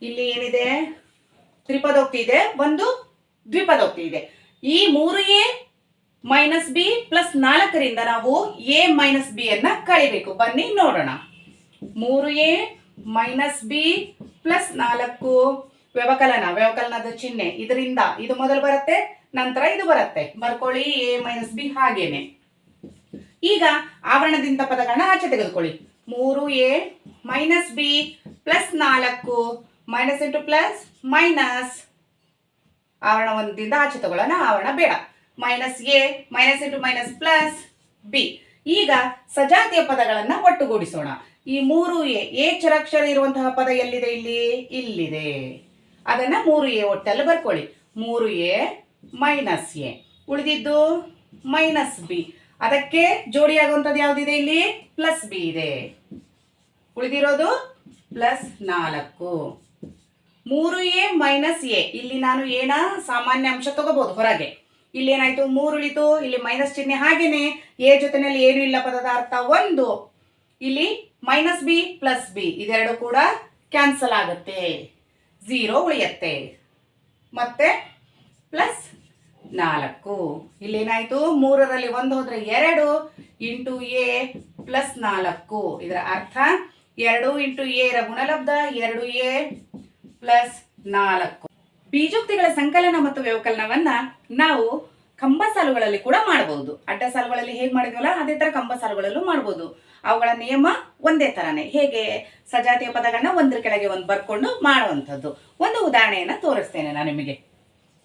ಇಲ್ಲಿ ಏನಿದೆ? ತ್ರಿಪದೋಕ್ತಿ ಇದೆ. ಒಂದು ದ್ವಿಪದೋಕ್ತಿ ಇದೆ. ಈ ಮೂರು ಎ ಮೈನಸ್ ಬಿ ಪ್ಲಸ್ ನಾಲ್ಕರಿಂದ ನಾವು ಎ ಮೈನಸ್ ಬಿ ಅನ್ನ ಕಳಿಬೇಕು. ಬನ್ನಿ ನೋಡೋಣ. ಮೂರು ಎ ಮೈನಸ್ ಬಿ ಪ್ಲಸ್ ನಾಲ್ಕು. ವ್ಯವಕಲನ, ವ್ಯವಕಲನದ ಚಿಹ್ನೆ. ಇದರಿಂದ ಇದು ಮೊದಲು ಬರುತ್ತೆ, ನಂತರ ಇದು ಬರುತ್ತೆ. ಬರ್ಕೊಳ್ಳಿ, ಎ ಮೈನಸ್ ಬಿ ಹಾಗೇನೆ. ಈಗ ಆವರಣದಿಂದ ಪದಗಳನ್ನ ಆಚೆ ತೆಗೆದುಕೊಳ್ಳಿ. ಮೂರು ಎ ಮೈನಸ್ ಬಿ ಪ್ಲಸ್ ನಾಲ್ಕು. Minus into plus minus. ಆವರಣ ಆಚೆ ತಗೊಳ್ಳೋಣ, ಆವರಣ ಬೇಡ. Minus A minus into minus plus B ಈಗ ಸಜಾತಿಯ ಪದಗಳನ್ನು ಒಟ್ಟುಗೂಡಿಸೋಣ. ಈ ಮೂರು ಎ ಎ ಚರಾಕ್ಷರ ಇರುವಂತಹ ಪದ ಎಲ್ಲಿದೆ ಇಲ್ಲಿ? ಇಲ್ಲಿದೆ. ಅದನ್ನ ಮೂರು ಎ ಒಟ್ಟಲ್ಲಿ ಬರ್ಕೊಳ್ಳಿ. ಮೂರು ಎ ಮೈನಸ್ ಎ. ಉಳಿದಿದ್ದು ಮೈನಸ್ ಬಿ ಅದಕ್ಕೆ ಜೋಡಿಯಾಗುವಂಥದ್ದು ಯಾವುದಿದೆ ಇಲ್ಲಿ? ಪ್ಲಸ್ ಬಿ ಇದೆ. ಉಳಿದಿರೋದು ಪ್ಲಸ್ ನಾಲ್ಕು. ಮೂರು ಎ ಮೈನಸ್ ಎ. ಇಲ್ಲಿ ನಾನು ಏನ ಸಾಮಾನ್ಯ ಅಂಶ ತಗೋಬಹುದು? ಹೊರಗೆ. ಇಲ್ಲಿ ಏನಾಯ್ತು ಮೂರು ಉಳಿತು ಇಲ್ಲಿ ಮೈನಸ್ ಚಿಹ್ನೆ ಹಾಗೇನೆ. ಎ ಜೊತೆನಲ್ಲಿ ಏನು ಇಲ್ಲ ಪದದ ಅರ್ಥ ಒಂದು. ಇಲ್ಲಿ ಮೈನಸ್ ಬಿ ಪ್ಲಸ್ ಬಿ. ಇದೆರಡು ಕೂಡ ಕ್ಯಾನ್ಸಲ್ ಆಗುತ್ತೆ. ಝೀರೋ ಉಳಿಯತ್ತೆ. ಮತ್ತೆ ಪ್ಲಸ್ ನಾಲ್ಕು. ಇಲ್ಲೇನಾಯ್ತು? ಮೂರರಲ್ಲಿ ಒಂದು ಹೋದ್ರೆ ಎರಡು ಇಂಟು ಎ ಪ್ಲಸ್ ನಾಲ್ಕು. ಇದರ ಅರ್ಥ ಎರಡು ಇಂಟು ಎ ರ ಗುಣಲಬ್ಧ ಎರಡು ಎ ಪ್ಲಸ್ ನಾಲ್ಕು. ಬೀಜೋಕ್ತಿಗಳ ಸಂಕಲನ ಮತ್ತು ವ್ಯವಕಲನವನ್ನ ನಾವು ಕಂಬ ಸಾಲುಗಳಲ್ಲಿ ಕೂಡ ಮಾಡಬಹುದು. ಅಡ್ಡ ಸಾಲುಗಳಲ್ಲಿ ಹೇಗೆ ಮಾಡಿದ್ವಲ್ಲ? ಅದೇ ತರ ಕಂಬ ಸಾಲುಗಳಲ್ಲೂ ಮಾಡಬಹುದು. ಅವುಗಳ ನಿಯಮ ಒಂದೇ ತರನೇ. ಹೇಗೆ? ಸಜಾತಿಯ ಪದಗಳನ್ನ ಒಂದ್ರ ಕೆಳಗೆ ಒಂದು ಬರ್ಕೊಂಡು ಮಾಡುವಂಥದ್ದು. ಒಂದು ಉದಾಹರಣೆಯನ್ನ ತೋರಿಸ್ತೇನೆ ನಾನು ನಿಮಗೆ.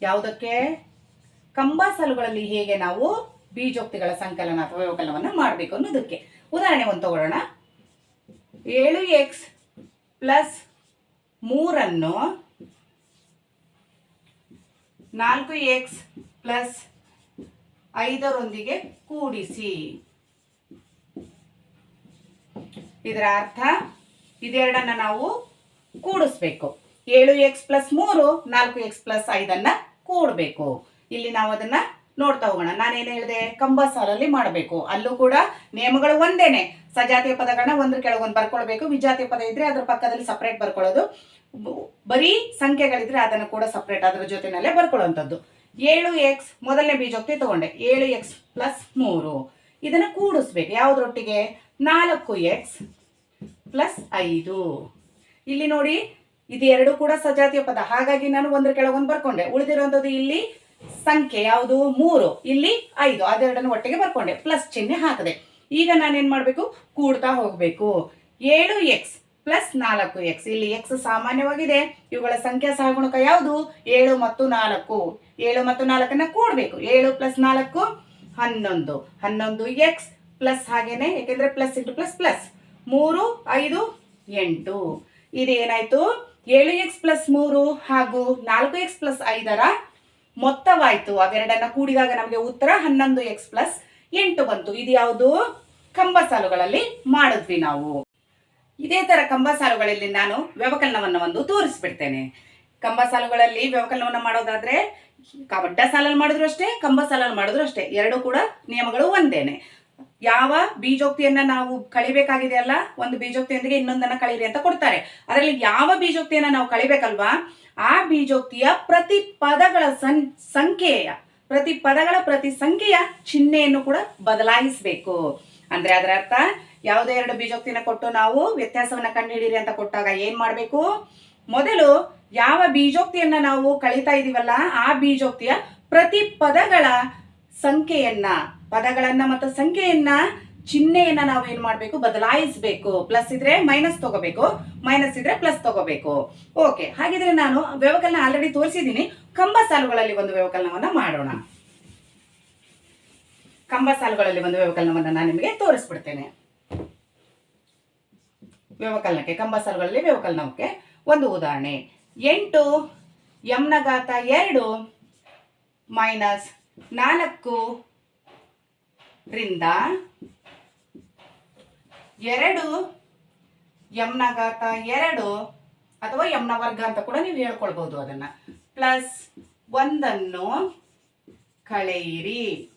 ಯಾವುದಕ್ಕೆ? ಕಂಬ ಸಾಲುಗಳಲ್ಲಿ ಹೇಗೆ ನಾವು ಬೀಜೋಕ್ತಿಗಳ ಸಂಕಲನ ಅಥವಾ ವ್ಯವಕಲನವನ್ನು ಮಾಡಬೇಕು ಅನ್ನೋದಕ್ಕೆ. ಉದಾಹರಣೆ ಒಂದು ತಗೊಳ್ಳೋಣ. ಏಳು ಎಕ್ಸ್ ಪ್ಲಸ್ ಮೂರನ್ನು ನಾಲ್ಕು ಎಕ್ಸ್ ಪ್ಲಸ್ ಐದರೊಂದಿಗೆ ಕೂಡಿಸಿ. ಇದರ ಅರ್ಥ, ಇದೆರಡನ್ನ ನಾವು ಕೂಡಿಸ್ಬೇಕು. ಏಳು ಎಕ್ಸ್ ಪ್ಲಸ್ ಮೂರು, ನಾಲ್ಕು ಎಕ್ಸ್ ಪ್ಲಸ್ ಐದನ್ನು ಕೂಡಬೇಕು. ಇಲ್ಲಿ ನಾವು ಅದನ್ನ ನೋಡ್ತಾ ಹೋಗೋಣ. ನಾನೇನು ಹೇಳಿದೆ? ಕಂಬ ಸಾಲಲ್ಲಿ ಮಾಡಬೇಕು. ಅಲ್ಲೂ ಕೂಡ ನಿಯಮಗಳು ಒಂದೇನೆ. ಸಜಾತಿಯ ಪದಗಳನ್ನ ಒಂದ್ರ ಕೆಳಗೊಂದು ಬರ್ಕೊಳ್ಬೇಕು. ವಿಜಾತಿಯ ಪದ ಇದ್ರೆ ಅದ್ರ ಪಕ್ಕದಲ್ಲಿ ಸಪ್ರೇಟ್ ಬರ್ಕೊಳ್ಳೋದು. ಬರೀ ಸಂಖ್ಯೆಗಳಿದ್ರೆ ಅದನ್ನು ಕೂಡ ಸಪ್ರೇಟ್ ಅದರ ಜೊತೆನಲ್ಲೇ ಬರ್ಕೊಳ್ಳುವಂಥದ್ದು. ಏಳು ಎಕ್ಸ್ ಮೊದಲನೇ ಬೀಜೋಕ್ತಿ ತಗೊಂಡೆ. ಏಳು ಎಕ್ಸ್ ಪ್ಲಸ್ ಮೂರು. ಇದನ್ನು ಕೂಡಿಸ್ಬೇಕು. ಯಾವುದ್ರೊಟ್ಟಿಗೆ? ನಾಲ್ಕು ಎಕ್ಸ್ ಪ್ಲಸ್ ಐದು. ಇಲ್ಲಿ ನೋಡಿ ಇದು ಎರಡು ಕೂಡ ಸಜಾತಿಯ ಪದ. ಹಾಗಾಗಿ ನಾನು ಒಂದ್ರ ಕೆಳಗೊಂದು ಬರ್ಕೊಂಡೆ. ಉಳಿದಿರುವಂಥದ್ದು ಇಲ್ಲಿ ಸಂಖ್ಯೆ ಯಾವುದು? ಮೂರು. ಇಲ್ಲಿ ಐದು. ಅದೆರಡನ್ನು ಒಟ್ಟಿಗೆ ಬರ್ಕೊಂಡೆ. ಪ್ಲಸ್ ಚಿಹ್ನೆ ಹಾಕದೆ. ಈಗ ನಾನೇನ್ ಮಾಡಬೇಕು? ಕೂಡ್ತಾ ಹೋಗಬೇಕು. ಏಳು ಎಕ್ಸ್ ಪ್ಲಸ್ ನಾಲ್ಕು ಎಕ್ಸ್ ಇಲ್ಲಿ ಎಕ್ಸ್ ಸಾಮಾನ್ಯವಾಗಿದೆ. ಇವುಗಳ ಸಂಖ್ಯಾ ಸಹಗುಣಕ ಯಾವುದು? ಏಳು ಮತ್ತು ನಾಲ್ಕು. ಏಳು ಮತ್ತು ನಾಲ್ಕನ್ನ ಕೂಡಬೇಕು. ಏಳು ಪ್ಲಸ್ ನಾಲ್ಕು, ಹನ್ನೊಂದು. ಹನ್ನೊಂದು ಎಕ್ಸ್ ಪ್ಲಸ್ ಹಾಗೇನೆ ಯಾಕೆಂದ್ರೆ ಪ್ಲಸ್ ಇಂಟು ಪ್ಲಸ್ ಪ್ಲಸ್ ಮೂರು, ಐದು, ಎಂಟು. ಇದೇನಾಯ್ತು ಏಳು ಎಕ್ಸ್ ಪ್ಲಸ್ ಮೂರು ಹಾಗೂ ನಾಲ್ಕು ಎಕ್ಸ್ ಪ್ಲಸ್ ಐದರ ಮೊತ್ತವಾಯ್ತು. ಅವೆರಡನ್ನ ಕೂಡಿದಾಗ ನಮಗೆ ಉತ್ತರ ಹನ್ನೊಂದು ಎಕ್ಸ್ ಪ್ಲಸ್ ಎಂಟು ಬಂತು. ಇದು ಯಾವುದು? ಕಂಬ ಸಾಲುಗಳಲ್ಲಿ ಮಾಡಿದ್ವಿ ನಾವು. ಇದೇ ತರ ಕಂಬ ಸಾಲುಗಳಲ್ಲಿ ನಾನು ವ್ಯವಕಲನವನ್ನು ಒಂದು ತೋರಿಸ್ಬಿಡ್ತೇನೆ. ಕಂಬ ಸಾಲುಗಳಲ್ಲಿ ವ್ಯವಕಲನವನ್ನು ಮಾಡೋದಾದ್ರೆ ಕಬಡ್ಡ ಸಾಲಲ್ಲಿ ಮಾಡಿದ್ರು ಅಷ್ಟೇ, ಕಂಬ ಸಾಲಲ್ಲಿ ಮಾಡಿದ್ರು ಅಷ್ಟೇ. ಎರಡು ಕೂಡ ನಿಯಮಗಳು ಒಂದೇನೆ. ಯಾವ ಬೀಜೋಕ್ತಿಯನ್ನ ನಾವು ಕಳಿಬೇಕಾಗಿದೆ ಅಲ್ಲ, ಒಂದು ಬೀಜೋಕ್ತಿಯೊಂದಿಗೆ ಇನ್ನೊಂದನ್ನ ಕಳೀರಿ ಅಂತ ಕೊಡ್ತಾರೆ. ಅದರಲ್ಲಿ ಯಾವ ಬೀಜೋಕ್ತಿಯನ್ನ ನಾವು ಕಳಿಬೇಕಲ್ವಾ? ಆ ಬೀಜೋಕ್ತಿಯ ಪ್ರತಿ ಪದಗಳ ಸಂ ಸಂಖ್ಯೆಯ, ಪ್ರತಿ ಪದಗಳ ಪ್ರತಿ ಸಂಖ್ಯೆಯ ಚಿಹ್ನೆಯನ್ನು ಕೂಡ ಬದಲಾಯಿಸಬೇಕು. ಅಂದ್ರೆ ಅದರ ಅರ್ಥ ಯಾವುದೇ ಎರಡು ಬೀಜೋಕ್ತಿನ ಕೊಟ್ಟು ನಾವು ವ್ಯತ್ಯಾಸವನ್ನ ಕಂಡುಹಿಡಿಯಿರಿ ಅಂತ ಕೊಟ್ಟಾಗ ಏನ್ ಮಾಡಬೇಕು? ಮೊದಲು ಯಾವ ಬೀಜೋಕ್ತಿಯನ್ನ ನಾವು ಕಳೀತಾ ಇದೀವಲ್ಲ, ಆ ಬೀಜೋಕ್ತಿಯ ಪ್ರತಿ ಪದಗಳ ಸಂಖ್ಯೆಯನ್ನ, ಪದಗಳನ್ನ ಮತ್ತು ಸಂಖ್ಯೆಯನ್ನ, ಚಿಹ್ನೆಯನ್ನ ನಾವು ಏನ್ ಮಾಡ್ಬೇಕು? ಬದಲಾಯಿಸಬೇಕು. ಪ್ಲಸ್ ಇದ್ರೆ ಮೈನಸ್ ತಗೋಬೇಕು, ಮೈನಸ್ ಇದ್ರೆ ಪ್ಲಸ್ ತಗೋಬೇಕು. ಓಕೆ, ಹಾಗಿದ್ರೆ ನಾನು ವ್ಯವಕಲನ ಆಲ್ರೆಡಿ ತೋರಿಸಿದ್ದೀನಿ. ಕಂಬ ಸಾಲುಗಳಲ್ಲಿ ಒಂದು ವ್ಯವಕಲನವನ್ನ ಮಾಡೋಣ. ಕಂಬ ಸಾಲುಗಳಲ್ಲಿ ಒಂದು ವ್ಯವಕಲನವನ್ನ ನಾನು ನಿಮಗೆ ತೋರಿಸ್ಬಿಡ್ತೇನೆ. ವ್ಯವಕಲನಕ್ಕೆ ಕಂಬಸಲ್ಗಳಲ್ಲಿ ವ್ಯವಕಲನಕ್ಕೆ ಒಂದು ಉದಾಹರಣೆ. ಎಂಟು ಎಂನ ಘಾತ ಎರಡು ಮೈನಸ್ ನಾಲ್ಕು ರಿಂದ ಎರಡು ಎಂನ ಘಾತ ಎರಡು ಅಥವಾ ಎಂನ ವರ್ಗ ಅಂತ ಕೂಡ ನೀವು ಹೇಳ್ಕೊಳ್ಬಹುದು ಅದನ್ನ. ಪ್ಲಸ್ ಒಂದನ್ನು ಕಳೆಯಿರಿ.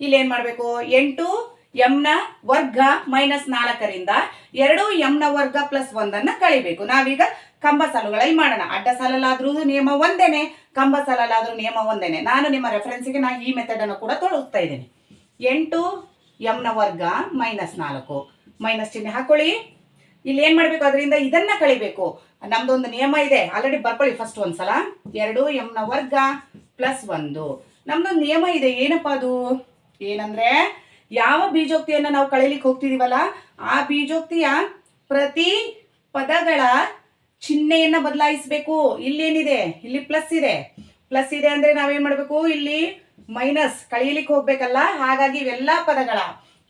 ಇಲ್ಲಿ ಏನ್ ಮಾಡ್ಬೇಕು? ಎಂಟು ಎಂನ ವರ್ಗ ಮೈನಸ್ ನಾಲ್ಕರಿಂದ ಎರಡು ಎಂನ ವರ್ಗ ಪ್ಲಸ್ ಒಂದನ್ನ ಕಳಿಬೇಕು. ನಾವೀಗ ಕಂಬ ಸಾಲುಗಳಲ್ಲಿ ಮಾಡೋಣ. ಅಡ್ಡ ಸಾಲಲ್ಲಾದ್ರೂ ನಿಯಮ ಒಂದೇನೆ. ಕಂಬ ಸಾಲಲ್ಲಾದ್ರೂ ನಿಯಮ ಒಂದೇನೆ. ನಾನು ನಿಮ್ಮ ರೆಫರೆನ್ಸಿಗೆ ನಾನು ಈ ಮೆಥಡ್ ಅನ್ನು ಕೂಡ ತೊಳಗ್ತಾ ಇದ್ದೇನೆ. ಎಂಟು ಎಂನ ವರ್ಗ ಮೈನಸ್ ನಾಲ್ಕು. ಮೈನಸ್ ಚಿಹ್ನೆ ಹಾಕೊಳ್ಳಿ. ಇಲ್ಲಿ ಏನ್ ಮಾಡ್ಬೇಕು? ಅದರಿಂದ ಇದನ್ನ ಕಳಿಬೇಕು. ನಮ್ದೊಂದು ನಿಯಮ ಇದೆ. ಆಲ್ರೆಡಿ ಬರ್ಕೊಳ್ಳಿ ಫಸ್ಟ್ ಒಂದ್ಸಲ. ಎರಡು ಎಂನ ವರ್ಗ ಪ್ಲಸ್ ಒಂದು. ನಮ್ದೊಂದು ನಿಯಮ ಇದೆ. ಏನಪ್ಪಾ ಅದು? ಏನಂದ್ರೆ ಯಾವ ಬೀಜೋಕ್ತಿಯನ್ನ ನಾವು ಕಳೀಲಿಕ್ಕೆ ಹೋಗ್ತಿದೀವಲ್ಲ, ಆ ಬೀಜೋಕ್ತಿಯ ಪ್ರತಿ ಪದಗಳ ಚಿಹ್ನೆಯನ್ನ ಬದಲಾಯಿಸಬೇಕು. ಇಲ್ಲೇನಿದೆ? ಇಲ್ಲಿ ಪ್ಲಸ್ ಇದೆ. ಪ್ಲಸ್ ಇದೆ ಅಂದ್ರೆ ನಾವೇನ್ ಮಾಡಬೇಕು? ಇಲ್ಲಿ ಮೈನಸ್ ಕಳೀಲಿಕ್ಕೆ ಹೋಗ್ಬೇಕಲ್ಲ? ಹಾಗಾಗಿ ಇವೆಲ್ಲ ಪದಗಳ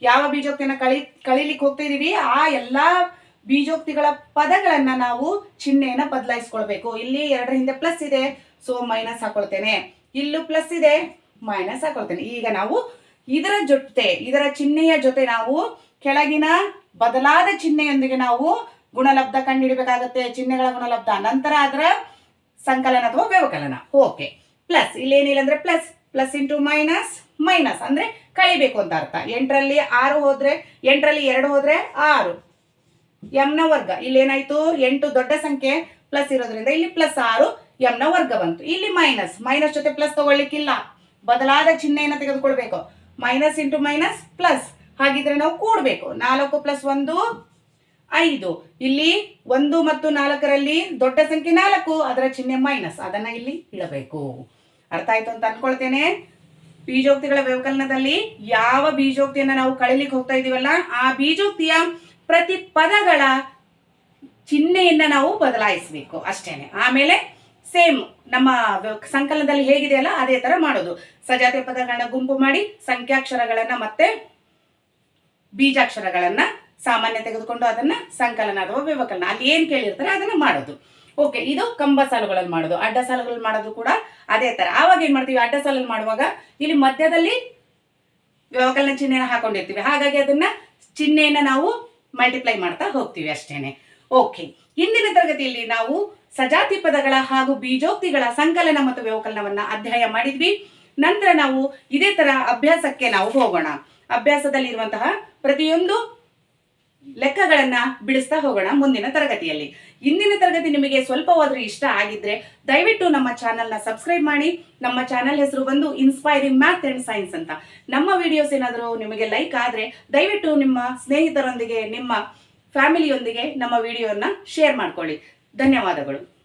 ಯಾವ ಬೀಜೋಕ್ತಿಯನ್ನ ಕಳಿ, ಕಳೀಲಿಕ್ಕೆ ಹೋಗ್ತಾ ಆ ಎಲ್ಲಾ ಬೀಜೋಕ್ತಿಗಳ ಪದಗಳನ್ನ ನಾವು ಚಿಹ್ನೆಯನ್ನ ಬದಲಾಯಿಸ್ಕೊಳ್ಬೇಕು. ಇಲ್ಲಿ ಎರಡರ ಹಿಂದೆ ಪ್ಲಸ್ ಇದೆ. ಸೊ ಮೈನಸ್ ಹಾಕೊಳ್ತೇನೆ. ಇಲ್ಲೂ ಪ್ಲಸ್ ಇದೆ. ಮೈನಸ್ ಹಾಕೊಳ್ತೇನೆ. ಈಗ ನಾವು ಇದರ ಜೊತೆ, ಇದರ ಚಿಹ್ನೆಯ ಜೊತೆ ನಾವು ಕೆಳಗಿನ ಬದಲಾದ ಚಿಹ್ನೆಯೊಂದಿಗೆ ನಾವು ಗುಣಲಬ್ಧ ಕಂಡುಹಿಡಬೇಕಾಗುತ್ತೆ, ಚಿಹ್ನೆಗಳ ಗುಣಲಬ್ಧ. ನಂತರ ಅದರ ಸಂಕಲನ ಅಥವಾ ವ್ಯವಕಲನ. ಓಕೆ ಪ್ಲಸ್ ಇಲ್ಲೇನಿಲ್ಲ ಅಂದ್ರೆ plus plus into minus minus ಅಂದ್ರೆ ಕಳಿಬೇಕು ಅಂತ ಅರ್ಥ. ಎಂಟರಲ್ಲಿ ಆರು ಹೋದ್ರೆ, ಎಂಟರಲ್ಲಿ ಎರಡು ಹೋದ್ರೆ ಆರು. ಎಂನ ವರ್ಗ. ಇಲ್ಲಿ ಏನಾಯ್ತು ಎಂಟು ದೊಡ್ಡ ಸಂಖ್ಯೆ ಪ್ಲಸ್ ಇರೋದ್ರಿಂದ ಇಲ್ಲಿ ಪ್ಲಸ್ ಆರು ಎಂನ ವರ್ಗ ಬಂತು. ಇಲ್ಲಿ ಮೈನಸ್ ಮೈನಸ್ ಜೊತೆ ಪ್ಲಸ್ ತಗೊಳ್ಲಿಕ್ಕಿಲ್ಲ ಬದಲಾದ ಚಿಹ್ನೆಯನ್ನು ತೆಗೆದುಕೊಳ್ಬೇಕು. ಮೈನಸ್ ಇಂಟು ಮೈನಸ್ ಪ್ಲಸ್ ಹಾಗಿದ್ರೆ ನಾವು ಕೂಡಬೇಕು. ನಾಲ್ಕು ಪ್ಲಸ್ ಒಂದು, ಐದು. ಇಲ್ಲಿ ಒಂದು ಮತ್ತು ನಾಲ್ಕರಲ್ಲಿ ದೊಡ್ಡ ಸಂಖ್ಯೆ ನಾಲ್ಕು, ಅದರ ಚಿಹ್ನೆ ಮೈನಸ್ ಅದನ್ನ ಇಲ್ಲಿ ಇಡಬೇಕು. ಅರ್ಥ ಆಯ್ತು ಅಂತ ಅನ್ಕೊಳ್ತೇನೆ. ಬೀಜೋಕ್ತಿಗಳ ವ್ಯವಕಲನದಲ್ಲಿ ಯಾವ ಬೀಜೋಕ್ತಿಯನ್ನ ನಾವು ಕಳಿಲಿಕ್ಕೆ ಹೋಗ್ತಾ ಇದೀವಲ್ಲ, ಆ ಬೀಜೋಕ್ತಿಯ ಪ್ರತಿ ಪದಗಳ ಚಿಹ್ನೆಯನ್ನ ನಾವು ಬದಲಾಯಿಸಬೇಕು. ಅಷ್ಟೇನೆ. ಆಮೇಲೆ ಸೇಮ್ ನಮ್ಮ ಸಂಕಲನದಲ್ಲಿ ಹೇಗಿದೆಯಲ್ಲ, ಅದೇ ತರ ಮಾಡೋದು. ಸಜಾತಿ ಪದಗಳನ್ನ ಗುಂಪು ಮಾಡಿ, ಸಂಖ್ಯಾಕ್ಷರಗಳನ್ನ ಮತ್ತೆ ಬೀಜಾಕ್ಷರಗಳನ್ನ ಸಾಮಾನ್ಯ ತೆಗೆದುಕೊಂಡು ಅದನ್ನ ಸಂಕಲನ ಅಥವಾ ವ್ಯವಕಲನ ಅಲ್ಲಿ ಏನ್ ಕೇಳಿರ್ತಾರೆ ಅದನ್ನ ಮಾಡೋದು. ಓಕೆ ಇದು ಕಂಬ ಸಾಲುಗಳಲ್ಲಿ ಮಾಡೋದು. ಅಡ್ಡ ಸಾಲುಗಳಲ್ಲಿ ಮಾಡೋದು ಕೂಡ ಅದೇ ತರ. ಆವಾಗ ಏನ್ ಮಾಡ್ತೀವಿ? ಅಡ್ಡ ಸಾಲಲ್ಲಿ ಮಾಡುವಾಗ ಇಲ್ಲಿ ಮಧ್ಯದಲ್ಲಿ ವ್ಯವಕಲನ ಚಿಹ್ನೆಯನ್ನು ಹಾಕೊಂಡಿರ್ತೀವಿ. ಹಾಗಾಗಿ ಅದನ್ನ ಚಿಹ್ನೆಯನ್ನ ನಾವು ಮಲ್ಟಿಪ್ಲೈ ಮಾಡ್ತಾ ಹೋಗ್ತೀವಿ ಅಷ್ಟೇನೆ. ಓಕೆ ಹಿಂದಿನ ತರಗತಿಯಲ್ಲಿ ನಾವು ಸಜಾತಿ ಪದಗಳ ಹಾಗೂ ಬೀಜೋಕ್ತಿಗಳ ಸಂಕಲನ ಮತ್ತು ವ್ಯವಕಲನವನ್ನ ಅಧ್ಯಯನ ಮಾಡಿದ್ವಿ. ನಂತರ ನಾವು ಇದೇ ತರ ಅಭ್ಯಾಸಕ್ಕೆ ನಾವು ಹೋಗೋಣ. ಅಭ್ಯಾಸದಲ್ಲಿರುವಂತಹ ಪ್ರತಿಯೊಂದು ಲೆಕ್ಕಗಳನ್ನ ಬಿಡಿಸ್ತಾ ಹೋಗೋಣ ಮುಂದಿನ ತರಗತಿಯಲ್ಲಿ. ಇಂದಿನ ತರಗತಿ ನಿಮಗೆ ಸ್ವಲ್ಪವಾದ್ರೂ ಇಷ್ಟ ಆಗಿದ್ರೆ ದಯವಿಟ್ಟು ನಮ್ಮ ಚಾನೆಲ್ನ ಸಬ್ಸ್ಕ್ರೈಬ್ ಮಾಡಿ. ನಮ್ಮ ಚಾನೆಲ್ ಹೆಸರು ಬಂದು ಇನ್ಸ್ಪೈರಿಂಗ್ ಮ್ಯಾಥ್ ಅಂಡ್ ಸೈನ್ಸ್ ಅಂತ. ನಮ್ಮ ವಿಡಿಯೋಸ್ ಏನಾದರೂ ನಿಮಗೆ ಲೈಕ್ ಆದ್ರೆ ದಯವಿಟ್ಟು ನಿಮ್ಮ ಸ್ನೇಹಿತರೊಂದಿಗೆ, ನಿಮ್ಮ ಫ್ಯಾಮಿಲಿಯೊಂದಿಗೆ ನಮ್ಮ ವಿಡಿಯೋನ ಶೇರ್ ಮಾಡ್ಕೊಳ್ಳಿ. ಧನ್ಯವಾದಗಳು.